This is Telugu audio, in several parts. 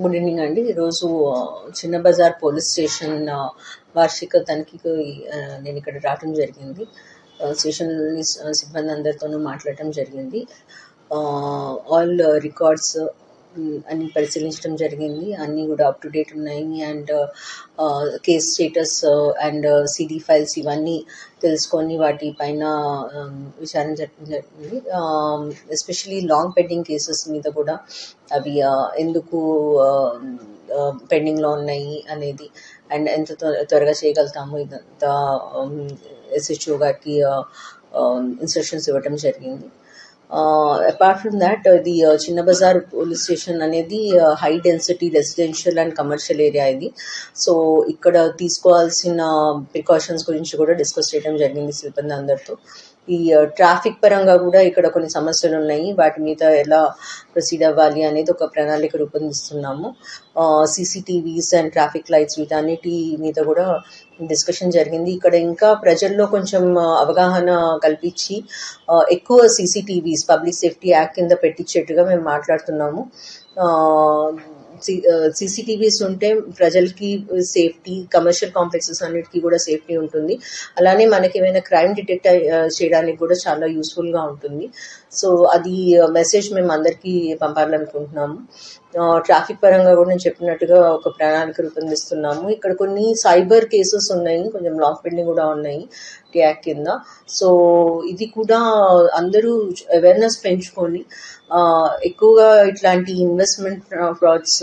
గుడ్ ఈవినింగ్ అండి ఈరోజు చిన్న బజార్ పోలీస్ స్టేషన్ వార్షిక తనిఖీకి నేను ఇక్కడ రావటం జరిగింది. ఆ, స్టేషన్లోని సిబ్బంది అందరితోనూ మాట్లాడటం జరిగింది. ఆల్ రికార్డ్స్ అని పరిశీలించడం జరిగింది. అన్నీ కూడా అప్ టు డేట్ ఉన్నాయి. And case status and CD files ఇవన్నీ తెలుసుకొని వాటి పైన um, విచారణ జరిగింది. ఎస్పెషలీ లాంగ్ పెండింగ్ కేసెస్ మీద కూడా అవి uh, ఎందుకు um, uh, పెండింగ్లో ఉన్నాయి అనేది అండ్ ఎంత త్వరగా చేయగలుగుతాము ఇదంతా um, ఎస్హెచ్ఓ గారికి uh, ఇన్స్ట్రక్షన్స్ ఇవ్వటం జరిగింది. Apart from that the Chinna Bazar police station అనేది high density residential and commercial area ఇది. సో ఇక్కడ తీసుకోవాల్సిన ప్రికాషన్స్ గురించి కూడా డిస్కస్ చేయడం జరిగింది సిబ్బంది అందరితో. ఈ ట్రాఫిక్ పరంగా కూడా ఇక్కడ కొన్ని సమస్యలు ఉన్నాయి. వాటి మీద ఎలా ప్రొసీడ్ అవ్వాలి అనేది ఒక ప్రణాళిక రూపొందిస్తున్నాము. సీసీటీవీస్ అండ్ ట్రాఫిక్ లైట్స్ వీటన్నిటి మీద కూడా డిస్కషన్ జరిగింది. ఇక్కడ ఇంకా ప్రజల్లో కొంచెం అవగాహన కల్పించి ఎక్కువ సీసీటీవీస్ పబ్లిక్ సేఫ్టీ యాక్ట్ కింద పెట్టించేట్టుగా మేము మాట్లాడుతున్నాము. సీసీటీవీస్ ఉంటే ప్రజలకి సేఫ్టీ కమర్షియల్ కాంప్లెక్సెస్ అన్నిటికీ కూడా సేఫ్టీ ఉంటుంది. అలానే మనకి ఏమైనా క్రైమ్ డిటెక్ట్ చేయడానికి కూడా చాలా యూస్ఫుల్గా ఉంటుంది. సో అది మెసేజ్ మేము అందరికీ పంపాలనుకుంటున్నాము. ట్రాఫిక్ పరంగా కూడా నేను చెప్పినట్టుగా ఒక ప్రణాళిక రూపొందిస్తున్నాము. ఇక్కడ కొన్ని సైబర్ కేసెస్ ఉన్నాయి కొంచెం లాక్ పెండింగ్ కూడా ఉన్నాయి ట్యాక్ కింద. సో ఇది కూడా అందరూ అవేర్నెస్ పెంచుకొని ఎక్కువగా ఇట్లాంటి ఇన్వెస్ట్మెంట్ ఫ్రాడ్స్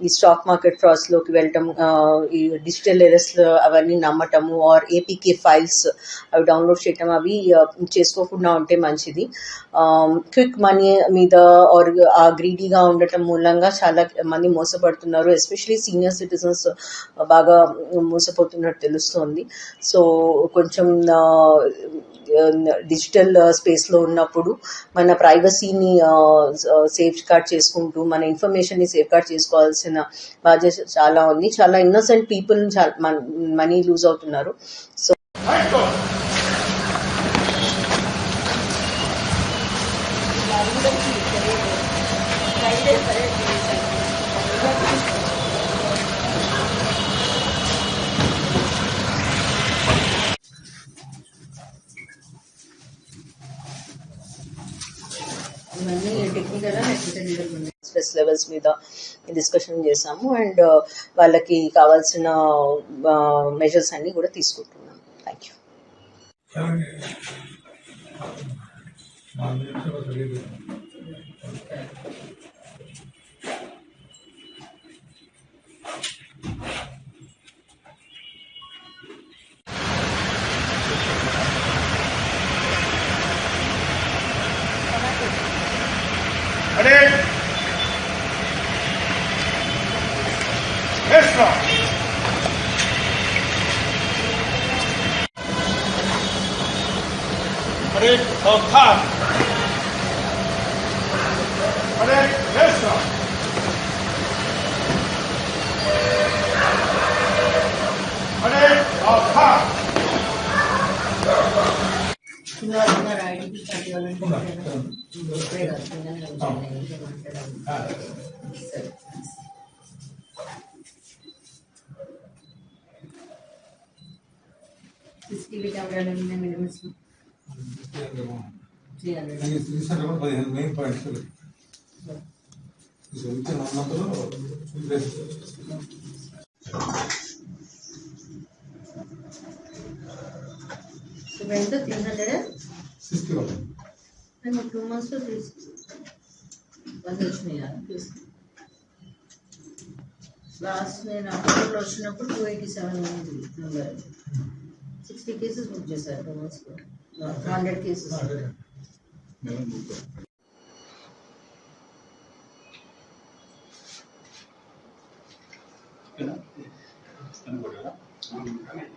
ఈ స్టాక్ మార్కెట్ ఫ్రాడ్స్లోకి వెళ్ళటం ఈ డిజిటల్ ఎరస్ అవన్నీ నమ్మటము ఆర్ ఏపీకే ఫైల్స్ అవి డౌన్లోడ్ చేయటం అవి చేసుకోకుండా ఉంటే మంచిది. క్విక్ మనీ మీద ఆర్ ఆ గ్రీడీగా ఉండటం మూలంగా చాలా మంది మోసపడుతున్నారు. ఎస్పెషలీ సీనియర్ సిటిజన్స్ బాగా మోసపోతున్నట్టు తెలుస్తోంది. సో కొంచెం డిజిటల్ స్పేస్లో ఉన్నప్పుడు మన ప్రైవసీని సేఫ్ గార్డ్ చేసుకుంటూ మన ఇన్ఫర్మేషన్ని సేఫ్ గార్డ్ చేసిన బాధ్యత చాలా ఉంది. చాలా ఇన్నోసెంట్ పీపుల్ మనీ లూజ్ అవుతున్నారు. సో ఇవన్నీ టెక్నికల్ స్ట్రెస్ లెవెల్స్ మీద డిస్కషన్ చేసాము అండ్ వాళ్ళకి కావాల్సిన uh, మెజర్స్ అన్ని కూడా తీసుకుంటున్నాం. Thank you Ready? Maestro. Break of time. Break Maestro. Break of time. Gracias. CCTV కెమెరాలు ఉన్నాయి మినిమమ్స్ త్రీ హండ్రెడ్ తీసాను పదిహేను మెయిన్ పాయింట్స్ ఇచ్చిన ఉన్నంతలో ఇప్పుడు ఎంత త్రీ హండ్రెడ్ సిక్స్టీ వన్ నేను టూ మంత్స్లో త్రీ వన్ వచ్చినాయా లాస్ట్ నేను అక్టోబర్లో వచ్చినప్పుడు టూ ఎయిటీ సెవెన్ ఉంది నెంబర్ సిక్స్టీ కేసెస్ బుక్ చేశారు టూ మంత్స్లో హండ్రెడ్ కేసెస్ Ready?